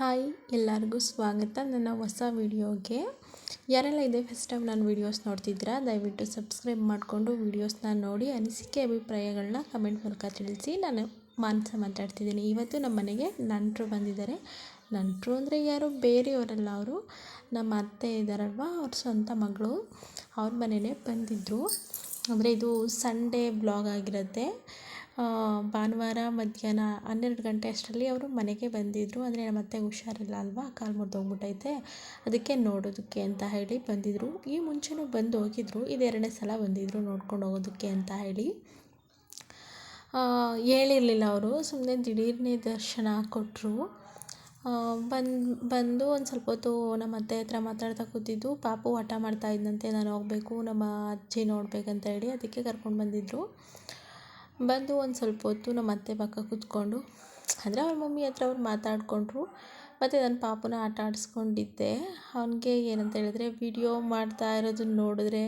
Hi, ಎಲ್ಲರಿಗೂ ಸ್ವಾಗತ ನನ್ನ ಹೊಸ ವಿಡಿಯೋಗೆ. ಯಾರೆಲ್ಲ ಇದೆ ಫಸ್ಟ್ ಟೈಮ್ ನಾನು ವೀಡಿಯೋಸ್ ನೋಡ್ತಿದ್ದೀರಾ, ದಯವಿಟ್ಟು ಸಬ್ಸ್ಕ್ರೈಬ್ ಮಾಡಿಕೊಂಡು ವೀಡಿಯೋಸ್ನ ನೋಡಿ, ಅನಿಸಿಕೆ ಅಭಿಪ್ರಾಯಗಳನ್ನ ಕಮೆಂಟ್ ಮೂಲಕ ತಿಳಿಸಿ. ನಾನು ಮಾನಸ ಮಾತಾಡ್ತಿದ್ದೀನಿ. ಇವತ್ತು ನಮ್ಮ ಮನೆಗೆ ನಂಟರು ಬಂದಿದ್ದಾರೆ. ನಂಟರು ಅಂದರೆ ಯಾರು? ಬೇರೆಯವರಲ್ಲ ಅವರು. ನಮ್ಮ ಅತ್ತೆ ಇದ್ದಾರಲ್ವ? ಅವ್ರ ಸ್ವಂತ ಮಗಳು. ಅವ್ರ ಮನೆಯೇ ಬಂದಿದ್ದರು ಅಂದರೆ ಇದು ಸಂಡೇ ಬ್ಲಾಗ್ ಆಗಿರುತ್ತೆ. ಭಾನುವಾರ ಮಧ್ಯಾಹ್ನ ಹನ್ನೆರಡು ಗಂಟೆ ಅಷ್ಟರಲ್ಲಿ ಅವರು ಮನೆಗೆ ಬಂದಿದ್ದರು ಅಂದರೆ ನಮ್ಮ ಅತ್ತೆಗೆ ಹುಷಾರಿಲ್ಲ ಅಲ್ವಾ? ಕಾಲು ಮುರಿದೋಗ್ಬಿಟ್ಟೈತೆ ಅದಕ್ಕೆ ನೋಡೋದಕ್ಕೆ ಅಂತ ಹೇಳಿ ಬಂದಿದ್ದರು ಈ ಮುಂಚೆನೂ ಬಂದು ಹೋಗಿದ್ರು. ಇದು ಎರಡನೇ ಸಲ ಬಂದಿದ್ದರು ನೋಡ್ಕೊಂಡು ಹೋಗೋದಕ್ಕೆ ಅಂತ ಹೇಳಿ. ಹೇಳಿರಲಿಲ್ಲ ಅವರು. ಸುಮ್ಮನೆ ದಿಢೀರನೇ ದರ್ಶನ ಕೊಟ್ಟರು ಬಂದು ಬಂದು ಒಂದು ಸ್ವಲ್ಪ ಹೊತ್ತು ನಮ್ಮ ಅತ್ತೆ ಹತ್ರ ಮಾತಾಡ್ತಾ ಕೂತಿದ್ದು. ಪಾಪು ಹಠ ಮಾಡ್ತಾ ಇದ್ದಂತೆ ನಾನು ಹೋಗಬೇಕು, ನಮ್ಮ ಅಜ್ಜಿ ನೋಡಬೇಕಂತ ಹೇಳಿ ಅದಕ್ಕೆ ಕರ್ಕೊಂಡು ಬಂದಿದ್ದರು ಬಂದು ಒಂದು ಸ್ವಲ್ಪ ಹೊತ್ತು ನಮ್ಮ ಅತ್ತೆ ಪಕ್ಕ ಕೂತ್ಕೊಂಡು, ಅಂದರೆ ಅವ್ರ ಮಮ್ಮಿ ಹತ್ರ ಅವ್ರು ಮಾತಾಡಿಕೊಂಡ್ರು. ಮತ್ತು ನನ್ನ ಪಾಪುನ ಆಟ ಆಡಿಸ್ಕೊಂಡಿದ್ದೆ. ಅವನಿಗೆ ಏನಂತ ಹೇಳಿದ್ರೆ ವಿಡಿಯೋ ಮಾಡ್ತಾ ಇರೋದನ್ನ ನೋಡಿದ್ರೆ,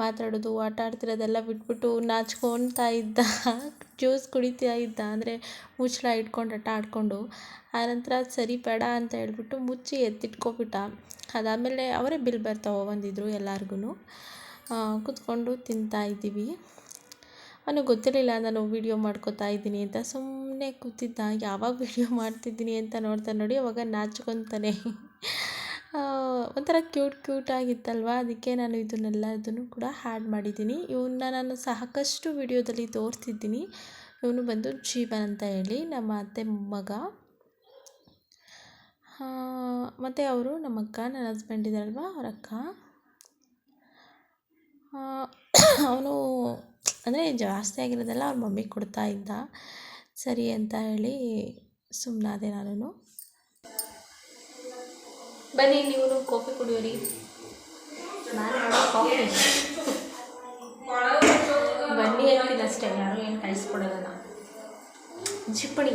ಮಾತಾಡೋದು, ಆಟ ಆಡ್ತಿರೋದೆಲ್ಲ ಬಿಟ್ಬಿಟ್ಟು ನಾಚ್ಕೊತಾ ಇದ್ದ. ಜ್ಯೂಸ್ ಕುಡಿತಾ ಇದ್ದ, ಅಂದರೆ ಮುಚ್ಚಳ ಇಟ್ಕೊಂಡು, ಆಟ ಆಡಿಕೊಂಡು. ಆನಂತರ ಸರಿ ಬೇಡ ಅಂತ ಹೇಳ್ಬಿಟ್ಟು ಮುಚ್ಚಿ ಎತ್ತಿಟ್ಕೊಬಿಟ್ಟ. ಅದಾದಮೇಲೆ ಅವರೇ ಬಿಲ್ ಬರ್ತಾ ಬಂದಿದ್ದರು ಎಲ್ಲಾರ್ಗು ಕೂತ್ಕೊಂಡು ತಿಂತಾ ಇದ್ದೀವಿ. ಅವನಿಗೆ ಗೊತ್ತಿರಲಿಲ್ಲ ನಾನು ವೀಡಿಯೋ ಮಾಡ್ಕೋತಾ ಇದ್ದೀನಿ ಅಂತ. ಸುಮ್ಮನೆ ಕೂತಿದ್ದ, ಯಾವಾಗ ವೀಡಿಯೋ ಮಾಡ್ತಿದ್ದೀನಿ ಅಂತ ನೋಡ್ತಾ ನೋಡಿ, ಅವಾಗ ನಾಚ್ಕೊತಾನೆ. ಒಂಥರ ಕ್ಯೂಟ್ ಕ್ಯೂಟ್ ಆಗಿತ್ತಲ್ವ? ಅದಕ್ಕೆ ನಾನು ಇದನ್ನೆಲ್ಲ ಇದನ್ನು ಕೂಡ ಹ್ಯಾಡ್ ಮಾಡಿದ್ದೀನಿ. ಇವನ್ನ ನಾನು ಸಾಕಷ್ಟು ವಿಡಿಯೋದಲ್ಲಿ ತೋರಿಸಿದ್ದೀನಿ. ಇವನು ಬಂದು ಜೀವನ್ ಅಂತ ಹೇಳಿ, ನಮ್ಮ ಅತ್ತೆ ಮಗ. ಮತ್ತು ಅವರು ನಮ್ಮ ಅಕ್ಕ, ನನ್ನ ಹಸ್ಬೆಂಡ್ ಇದ್ದಾರಲ್ವ ಅವರಕ್ಕ ಅವನು ಅಂದರೆ ಜಾಸ್ತಿ ಆಗಿರೋದೆಲ್ಲ ಅವ್ರ ಮಮ್ಮಿಗೆ ಕೊಡ್ತಾ ಇದ್ದ. ಸರಿ ಅಂತ ಹೇಳಿ ಸುಮ್ಮನಾದೆ ನಾನು ಬನ್ನಿ ನೀವು ಕಾಫಿ ಕುಡಿಯೋರಿ. ಕಾಫಿ. ಬನ್ನಿ ಅಂತಿದ್ದಷ್ಟೇ ಅಷ್ಟೇ ಯಾರು ಏನು ಕಳಿಸ್ಕೊಡೋಲ್ಲ. ಜಿಪ್ಪಣಿ.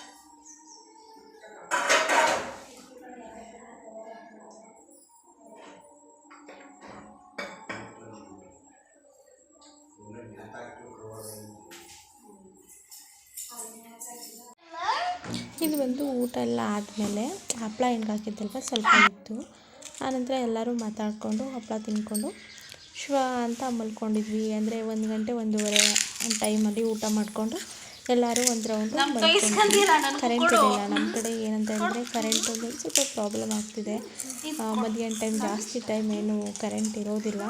ಇದು ಬಂದು ಊಟ ಎಲ್ಲ ಆದಮೇಲೆ ಹಪ್ಪಳ ಹೆಂಗೆ ಹಾಕಿದ್ದಲ್ವ ಸ್ವಲ್ಪ ಇತ್ತು ಆನಂತರ ಎಲ್ಲರೂ ಮಾತಾಡಿಕೊಂಡು ಹಪ್ಪಳ ತಿಂದ್ಕೊಂಡು ಶ್ವ ಅಂತ ಮಲ್ಕೊಂಡಿದ್ವಿ. ಅಂದರೆ ಒಂದು ಗಂಟೆ ಒಂದೂವರೆ ಟೈಮಲ್ಲಿ ಊಟ ಮಾಡಿಕೊಂಡು ಎಲ್ಲರೂ ಒಂದು ರೌಂಡ್ ಕರೆಂಟ್ ಇರಲಿಲ್ಲ ನಮ್ಮ ಕಡೆ. ಏನಂತ ಹೇಳಿದ್ರೆ ಕರೆಂಟು ಸ್ವಲ್ಪ ಪ್ರಾಬ್ಲಮ್ ಆಗ್ತಿದೆ. ಮಧ್ಯಾಹ್ನ ಟೈಮ್ ಜಾಸ್ತಿ ಟೈಮ್ ಏನು ಕರೆಂಟ್ ಇರೋದಿಲ್ಲ.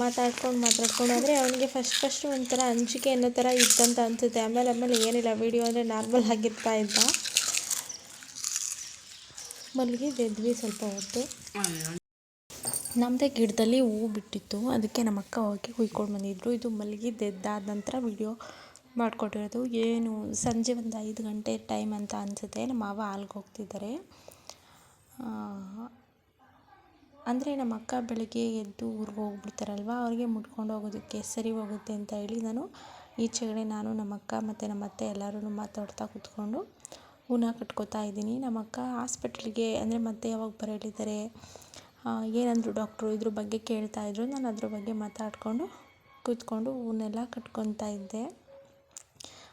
ಮಾತಾಡ್ಕೊಂಡು ಮಾತಾಡ್ಕೊಂಡು ಅಂದರೆ ಅವನಿಗೆ ಫಸ್ಟ್ ಫಸ್ಟ್ ಒಂಥರ ಅಂಜಿಕೆ ಅನ್ನೋ ಥರ ಇತ್ತಂತ ಅನಿಸುತ್ತೆ. ಆಮೇಲೆ ಆಮೇಲೆ ಏನಿಲ್ಲ ವಿಡಿಯೋ ಅಂದರೆ ನಾರ್ಮಲ್ ಆಗಿರ್ತಾ ಇದ್ದ. ಮಲಗಿದ್ದೆದ್ವಿ ಸ್ವಲ್ಪ ಹೊತ್ತು. ನಮ್ಮದೇ ಗಿಡದಲ್ಲಿ ಹೂ ಬಿಟ್ಟಿತ್ತು. ಅದಕ್ಕೆ ನಮ್ಮ ಅಕ್ಕ ಹೋಗಿ ಕುಯ್ಕೊಂಡು ಬಂದಿದ್ರು. ಇದು ಮಲಗಿದ್ದೆದ್ದಾದ ನಂತರ ವಿಡಿಯೋ ಮಾಡಿಕೊಟ್ಟಿರೋದು. ಏನು, ಸಂಜೆ ಒಂದು ಐದು ಗಂಟೆ ಟೈಮ್ ಅಂತ ಅನಿಸುತ್ತೆ. ನಮ್ಮ ಮಾವ ಹಾಲ್ಗೆ ಹೋಗ್ತಿದ್ದಾರೆ. ಅಂದರೆ ನಮ್ಮ ಅಕ್ಕ ಬೆಳಗ್ಗೆ ಎದ್ದು ಊರಿಗೆ ಹೋಗ್ಬಿಡ್ತಾರಲ್ವ, ಅವ್ರಿಗೆ ಮುಟ್ಕೊಂಡು ಹೋಗೋದಕ್ಕೆ ಸರಿ ಹೋಗುತ್ತೆ ಅಂತ ಹೇಳಿ ನಾನು ಈಚೆಗಡೆ ನಾನು ನಮ್ಮ ಅಕ್ಕ ಮತ್ತು ನಮ್ಮ ಅತ್ತೆ ಎಲ್ಲರೂ ಮಾತಾಡ್ತಾ ಕೂತ್ಕೊಂಡು ಹೂನ ಕಟ್ಕೋತಾ ಇದ್ದೀನಿ. ನಮ್ಮ ಅಕ್ಕ ಹಾಸ್ಪಿಟ್ಲಿಗೆ ಅಂದರೆ ಮತ್ತೆ ಯಾವಾಗ ಬರಲಿದ್ದಾರೆ ಏನಂದರು ಡಾಕ್ಟ್ರು ಇದ್ರ ಬಗ್ಗೆ ಕೇಳ್ತಾಯಿದ್ರು ನಾನು ಅದ್ರ ಬಗ್ಗೆ ಮಾತಾಡಿಕೊಂಡು ಕೂತ್ಕೊಂಡು ಹೂನೆಲ್ಲ ಕಟ್ಕೊತಾ ಇದ್ದೆ.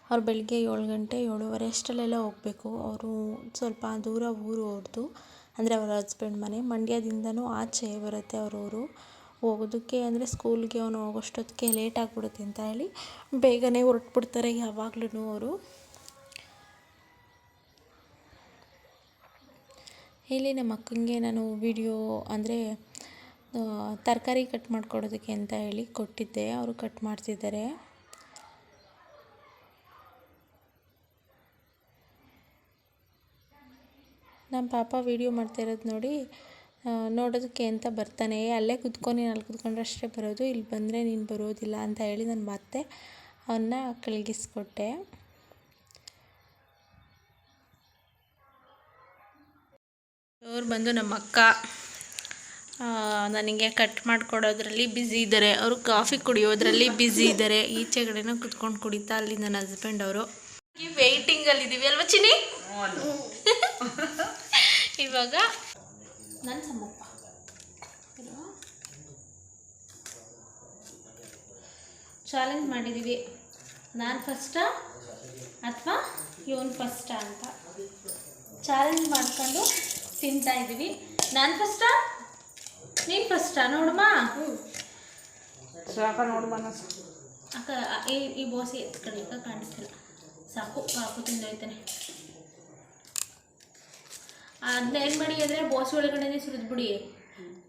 ಅವ್ರು ಬೆಳಗ್ಗೆ ಏಳು ಗಂಟೆ ಏಳುವರೆ ಅಷ್ಟರಲ್ಲೆಲ್ಲ ಹೋಗಬೇಕು. ಅವರು ಸ್ವಲ್ಪ ದೂರ ಊರು ಅವ್ರದ್ದು ಅಂದರೆ ಅವರ ಹಸ್ಬೆಂಡ್ ಮನೆ. ಮಂಡ್ಯದಿಂದಲೂ ಆಚೆ ಬರುತ್ತೆ ಅವ್ರ ಊರು ಹೋಗೋದಕ್ಕೆ ಅಂದರೆ ಸ್ಕೂಲ್ಗೆ ಅವನು ಹೋಗೋಷ್ಟೊತ್ತಿಗೆ ಲೇಟ್ ಆಗಿಬಿಡುತ್ತೆ ಅಂತ ಹೇಳಿ ಬೇಗನೆ ಹೊರಟ್ಬಿಡ್ತಾರೆ ಯಾವಾಗ್ಲೂ ಅವರು. ಇಲ್ಲಿ ನಮ್ಮ ಅಕ್ಕಂಗೆ ನಾನು ವಿಡಿಯೋ ಅಂದರೆ ತರಕಾರಿ ಕಟ್ ಮಾಡಿಕೊಡೋದಕ್ಕೆ ಅಂತ ಹೇಳಿ ಕೊಟ್ಟಿದ್ದೆ. ಅವರು ಕಟ್ ಮಾಡ್ತಿದ್ದಾರೆ. ನಮ್ಮ ಪಾಪ ವೀಡಿಯೋ ಮಾಡ್ತಾ ಇರೋದು ನೋಡಿ ನೋಡೋದಕ್ಕೆ ಅಂತ ಬರ್ತಾನೆ, ಅಲ್ಲೇ ಕುತ್ಕೊ ನೀನು ಅಲ್ಲಿ ಕುತ್ಕೊಂಡ್ರೆ ಅಷ್ಟೇ ಬರೋದು, ಇಲ್ಲಿ ಬಂದರೆ ನೀನು ಬರೋದಿಲ್ಲ ಅಂತ ಹೇಳಿ ನಾನು ಮತ್ತೆ ಅವನ್ನ ಕಳಗಿಸ್ಕೊಟ್ಟೆ. ಅವ್ರು ಬಂದು ನಮ್ಮ ಅಕ್ಕ ನನಗೆ ಕಟ್ ಮಾಡಿಕೊಡೋದ್ರಲ್ಲಿ ಬ್ಯುಸಿ ಇದ್ದಾರೆ. ಅವರು ಕಾಫಿ ಕುಡಿಯೋದ್ರಲ್ಲಿ ಬ್ಯುಸಿ ಇದ್ದಾರೆ. ಈಚೆ ಕಡೆನೂ ಕುತ್ಕೊಂಡು ಕುಡಿತಾ, ಅಲ್ಲಿ ನನ್ನ ಹಸ್ಬೆಂಡ್ ಅವರು. ವೆಯ್ಟಿಂಗಲ್ಲಿ ಇದ್ದೀವಿ ಅಲ್ವಾ ಚಿನಿ ಇವಾಗ ನನ್ನ ಸಮ್ಮಪ್ಪ ಚಾಲೆಂಜ್ ಮಾಡಿದ್ದೀವಿ ನಾನು ಫಸ್ಟಾ ಅಥವಾ ಇವನು ಫಸ್ಟಾ ಅಂತ. ಚಾಲೆಂಜ್ ಮಾಡ್ಕೊಂಡು ತಿಂತಾ ಇದ್ದೀವಿ ನಾನು ಫಸ್ಟಾ ನೀನು ಫಸ್ಟಾ ನೋಡಮ್ಮ ಸಾಕ ನೋಡಮ್ಮ ಅಕ್ಕ ಈ ಈ ಬೋಸಿ ಎತ್ ಕಾಣಿಸ್ತಿಲ್ಲ. ಸಾಕು ಸಾಕು ತಿಂದೋಯ್ತಾನೆ ಅದನ್ನ ಏನು ಮಾಡಿ ಅಂದರೆ ಬೋಸಿ ಒಳಗಡೆನೆ ಸುರಿದ್ಬಿಡಿ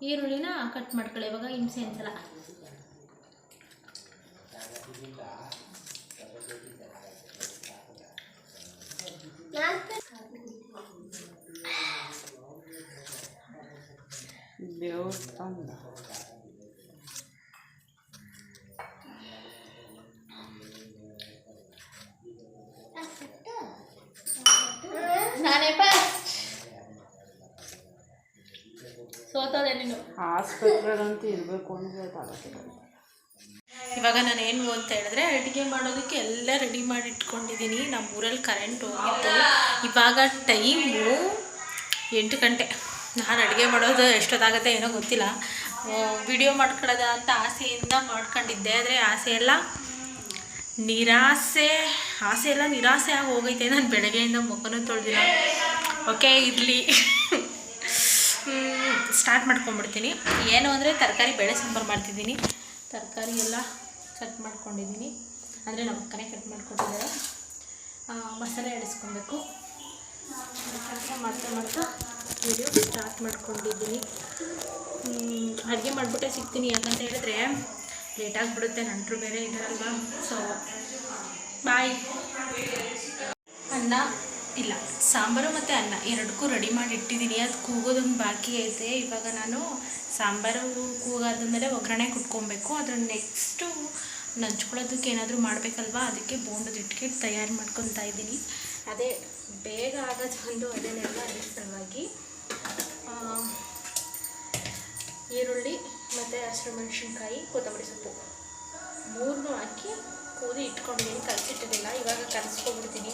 ಈರುಳ್ಳಿನ ಕಟ್ ಮಾಡ್ಕೊಳ್ಳಿ ಇವಾಗ ಹಿಂಸೆ ಅನ್ಸಲ್ಲ ದೇವಸ್ಥಾನ. ಸೋತೋದೆ ನೀನು. ಆಸ್ಪತ್ರೆಗಳಂತೂ ಇರಬೇಕು ಅಂದರೆ ಇವಾಗ ನಾನು ಏನು ಅಂತ ಹೇಳಿದ್ರೆ ಅಡುಗೆ ಮಾಡೋದಕ್ಕೆ ಎಲ್ಲ ರೆಡಿ ಮಾಡಿ ಇಟ್ಕೊಂಡಿದ್ದೀನಿ. ನಮ್ಮ ಊರಲ್ಲಿ ಕರೆಂಟ್ ಹೋಗಿತ್ತು. ಇವಾಗ ಟೈಮು ಎಂಟು ಗಂಟೆ. ನಾನು ಅಡುಗೆ ಮಾಡೋದು ಎಷ್ಟೊತ್ತಾಗುತ್ತೆ ಏನೋ ಗೊತ್ತಿಲ್ಲ. ವಿಡಿಯೋ ಮಾಡ್ಕೊಳ್ಳೋದ ಅಂತ ಆಸೆಯಿಂದ ಮಾಡ್ಕೊಂಡಿದ್ದೆ. ಆದರೆ ಆಸೆ ಎಲ್ಲ ನಿರಾಸೆ ಆಸೆ ಎಲ್ಲ ನಿರಾಸೆ ಆಗಿ ಹೋಗೈತೆ. ನಾನು ಬೆಳಗ್ಗೆಯಿಂದ ಮುಖನೂ ತೊಳೆದಿಲ್ಲ. ಓಕೆ ಇರಲಿ. ಸ್ಟಾರ್ಟ್ ಮಾಡ್ಕೊಂಬಿಡ್ತೀನಿ ಏನು ಅಂದರೆ ತರಕಾರಿ ಬೇಳೆ ಸಾಂಬಾರು ಮಾಡ್ತಿದ್ದೀನಿ. ತರಕಾರಿ ಎಲ್ಲ ಕಟ್ ಮಾಡ್ಕೊಂಡಿದ್ದೀನಿ. ಅಂದರೆ ನಮ್ಮ ಅಕ್ಕನೇ ಕಟ್ ಮಾಡ್ಕೊಟ್ಟಿದ್ದಾರೆ. ಮಸಾಲೆ ಎಡಿಸ್ಕೊಬೇಕು ಮಾಡ್ತಾ ಮಾಡ್ತಾ ವಿಡಿಯೋ ಸ್ಟಾರ್ಟ್ ಮಾಡ್ಕೊಂಡಿದ್ದೀನಿ. ಅಡುಗೆ ಮಾಡಿಬಿಟ್ಟೆ ಸಿಗ್ತೀನಿ. ಯಾಕಂತ ಹೇಳಿದ್ರೆ ಲೇಟ್ ಆಗಿಬಿಡುತ್ತೆ. ನಂಟರು ಬೇರೆ ಇದಾರಲ್ವಾ. ಸೊ ಬಾಯ್ ಅನ್ನ. ಇಲ್ಲ, ಸಾಂಬಾರು ಮತ್ತು ಅನ್ನ ಎರಡಕ್ಕೂ ರೆಡಿ ಮಾಡಿ ಇಟ್ಟಿದ್ದೀನಿ. ಅದು ಕೂಗೋದೊಂದು ಬಾಕಿ ಐತೆ. ಇವಾಗ ನಾನು ಸಾಂಬಾರು ಕೂಗಾದ ಮೇಲೆ ಒಗ್ಗರಣೆ ಕುಟ್ಕೊಬೇಕು. ಅದ್ರ ನೆಕ್ಸ್ಟು ನಂಚ್ಕೊಳ್ಳೋದಕ್ಕೆ ಏನಾದರೂ ಮಾಡಬೇಕಲ್ವಾ? ಅದಕ್ಕೆ ಬೋಂಡದ ಇಟ್ಕಿಟ್ಟು ತಯಾರು ಮಾಡ್ಕೊತಾ ಇದ್ದೀನಿ. ಅದೇ ಬೇಗ ಆಗೋದು ಒಂದು ಅದೇನೆಲ್ಲ ಅದ್ರ ಸಲುವಾಗಿ ಈರುಳ್ಳಿ ಮತ್ತು ಹಸಿರು ಮೆಣಸಿನ್ಕಾಯಿ, ಕೊತ್ತಂಬರಿ ಸೊಪ್ಪು. ಮೂರನ್ನೂ ಹಾಕಿ ಕೂದಿ ಇಟ್ಕೊಂಡಿದ್ದೀನಿ ಕಲಸಿಟ್ಟಿರಲಿಲ್ಲ ಇವಾಗ ಕಲಸ್ಕೊಬಿಡ್ತೀನಿ.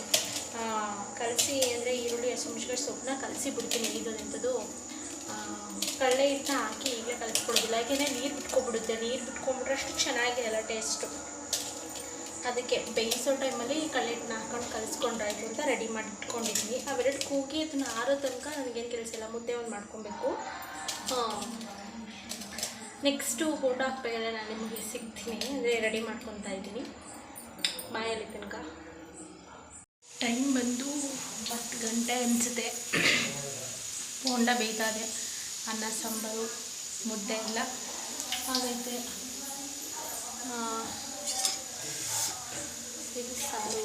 ಕಲಸಿ ಅಂದರೆ ಈರುಳ್ಳಿ ಹಸಿಮೆಣ್ಸಿಕಾಯಿ ಸೊಪ್ಪನ್ನ ಕಲಸಿ ಬಿಡ್ತೀನಿ ಇದೊಂಥದ್ದು ಕಡಲೆ ಹಿಟ್ಟನ್ನ ಹಾಕಿ ಈಗಲೇ ಕಲಸ್ಕೊಡೋದಿಲ್ಲ. ಯಾಕೆಂದರೆ ನೀರು ಬಿಟ್ಕೊಬಿಡುತ್ತೆ. ನೀರು ಬಿಟ್ಕೊಂಡ್ಬಿಟ್ರೆ ಅಷ್ಟು ಚೆನ್ನಾಗಿರಲ್ಲ ಟೇಸ್ಟು ಅದಕ್ಕೆ ಬೇಯಿಸೋ ಟೈಮಲ್ಲಿ ಕಡಲೆ ಹಿಟ್ಟನ್ನ ಹಾಕೊಂಡು ಕಲಿಸ್ಕೊಂಡ್ರಾಯ್ತು ಅಂತ ರೆಡಿ ಮಾಡಿ ಇಟ್ಕೊಂಡಿದ್ದೀನಿ ಅವೆರಡು ಕೂಗಿ ಅದನ್ನ ಆರೋ ತನಕ ನನಗೇನು ಕೆಲಸ ಇಲ್ಲ. ಮುದ್ದೆ ಒಂದು ಮಾಡ್ಕೊಬೇಕು. ನೆಕ್ಸ್ಟು ಊಟ ಹಾಕ್ಬೇಕಾದ್ರೆ ನಾನು ನಿಮಗೆ ಸಿಗ್ತೀನಿ. ಅಂದರೆ ರೆಡಿ ಮಾಡ್ಕೊತಾ ಇದ್ದೀನಿ. ಬಾಯಲ್ಲಿ ತನಕ? ಟೈಮ್ ಬಂದು ಒಂಬತ್ತು ಗಂಟೆ ಅನಿಸುತ್ತೆ. ಹೊಂಡ ಬೇಯ್ತಾದೆ. ಅನ್ನ, ಸಾಂಬಾರು, ಮುದ್ದೆ ಎಲ್ಲ ಆಗೈತೆ. ಇದು ಸಾರು.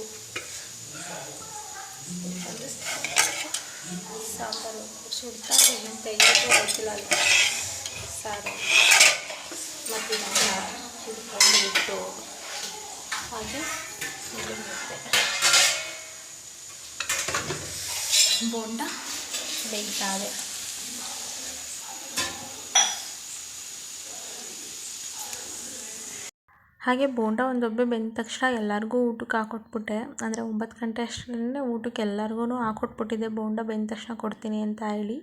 ಸಾಂಬಾರು. ಸುಡ್ತಾ ಇದೆ ತೆಗೆಯೋದು ಗೊತ್ತಿಲ್ಲ ಅಲ್ಲಿ. ಸಾರು. ಮತ್ತು ಅನ್ನ ಹಿಡ್ಕೊಂಡು ಹಾಗೆ. ಬೋಂಡ ಬೇಯ್ತಾ ಇದೆ ಹಾಗೆ ಬೋಂಡ ಒಂದೊಬ್ಬೆ ಬೆಂದ ತಕ್ಷಣ ಎಲ್ಲರಿಗೂ ಊಟಕ್ಕೆ ಹಾಕೊಟ್ಬಿಟ್ಟೆ. ಅಂದರೆ ಒಂಬತ್ತು ಗಂಟೆ ಅಷ್ಟರಲ್ಲೇ ಊಟಕ್ಕೆ ಎಲ್ಲರಿಗೂ ಹಾಕೊಟ್ಬಿಟ್ಟಿದ್ದೆ ಬೋಂಡ ಬೆಂದ ತಕ್ಷಣ ಕೊಡ್ತೀನಿ ಅಂತ ಹೇಳಿ.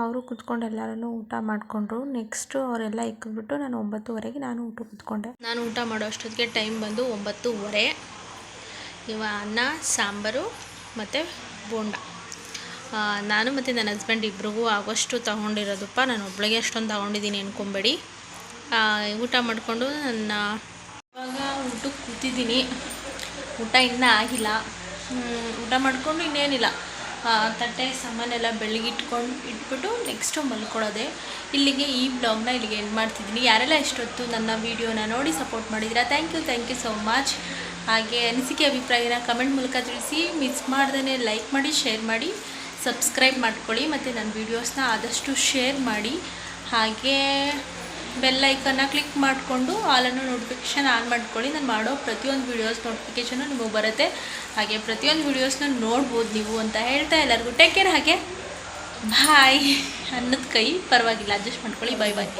ಅವರು ಕುತ್ಕೊಂಡು ಎಲ್ಲರೂ ಊಟ ಮಾಡಿಕೊಂಡ್ರು. ನೆಕ್ಸ್ಟು ಅವರೆಲ್ಲ ಇಕ್ಕಿಬಿಟ್ಟು ನಾನು ಒಂಬತ್ತುವರೆಗೆ ನಾನು ಊಟ ಕೂತ್ಕೊಂಡೆ. ನಾನು ಊಟ ಮಾಡೋ ಅಷ್ಟೊತ್ತಿಗೆ ಟೈಮ್ ಬಂದು ಒಂಬತ್ತುವರೆ. ಇವ ಅನ್ನ, ಸಾಂಬಾರು ಮತ್ತು ಬೋಂಡ. ನಾನು ಮತ್ತು ನನ್ನ ಹಸ್ಬೆಂಡ್ ಇಬ್ರಿಗೂ ಆಗೋಷ್ಟು ತೊಗೊಂಡಿರೋದಪ್ಪ. ನಾನು ಒಬ್ಳಿಗೆ ಅಷ್ಟೊಂದು ತೊಗೊಂಡಿದ್ದೀನಿ ಅನ್ಕೊಬೇಡಿ. ಊಟ ಮಾಡಿಕೊಂಡು ನನ್ನ ಇವಾಗ ಊಟಕ್ಕೆ ಕೂತಿದ್ದೀನಿ. ಊಟ ಇನ್ನೂ ಆಗಿಲ್ಲ. ಊಟ ಮಾಡಿಕೊಂಡು ಇನ್ನೇನಿಲ್ಲ. ತಟ್ಟೆ ಸಾಮಾನೆಲ್ಲ ಬೆಳಗ್ಗೆ ಇಟ್ಕೊಂಡು ಇಟ್ಬಿಟ್ಟು ನೆಕ್ಸ್ಟು ಮಲ್ಕೊಳ್ಳೋದೆ. ಇಲ್ಲಿಗೆ ಈ ಬ್ಲಾಗ್ನ ಇಲ್ಲಿಗೆ ಎಂಡ್ ಮಾಡ್ತಿದ್ದೀನಿ. ಯಾರೆಲ್ಲ ಇಷ್ಟೊತ್ತು ನನ್ನ ವೀಡಿಯೋನ ನೋಡಿ ಸಪೋರ್ಟ್ ಮಾಡಿದ್ದೀರಾ thank you thank you so much ಹಾಗೆ ಅನಿಸಿಕೆ ಅಭಿಪ್ರಾಯನ ಕಮೆಂಟ್ ಮೂಲಕ ತಿಳಿಸಿ. ಮಿಸ್ ಮಾಡ್ದೇ ಲೈಕ್ ಮಾಡಿ ಶೇರ್ ಮಾಡಿ ಸಬ್ಸ್ಕ್ರೈಬ್ ಮಾಡ್ಕೊಳ್ಳಿ. ಮತ್ತು ನನ್ನ ವೀಡಿಯೋಸ್ನ ಆದಷ್ಟು ಶೇರ್ ಮಾಡಿ. ಹಾಗೇ ಬೆಲ್ ಐಕನ್ನ ಕ್ಲಿಕ್ ಮಾಡಿಕೊಂಡು ಆಲನ್ನು ನೋಟಿಫಿಕೇಷನ್ ಆನ್ ಮಾಡ್ಕೊಳ್ಳಿ. ನಾನು ಮಾಡೋ ಪ್ರತಿಯೊಂದು ವೀಡಿಯೋಸ್ ನೋಟಿಫಿಕೇಷನು ನಿಮಗೆ ಬರುತ್ತೆ. ಹಾಗೆ ಪ್ರತಿಯೊಂದು ವೀಡಿಯೋಸ್ನ ನೋಡ್ಬೋದು ನೀವು ಅಂತ ಹೇಳ್ತಾ ಎಲ್ಲರಿಗೂ ಟೇಕ್ ಕೇರ್ ಹಾಗೆ. ಬಾಯ್ ಅನ್ನದ ಕೈ ಪರವಾಗಿಲ್ಲ ಅಡ್ಜಸ್ಟ್ ಮಾಡ್ಕೊಳ್ಳಿ. ಬಾಯ್ ಬಾಯ್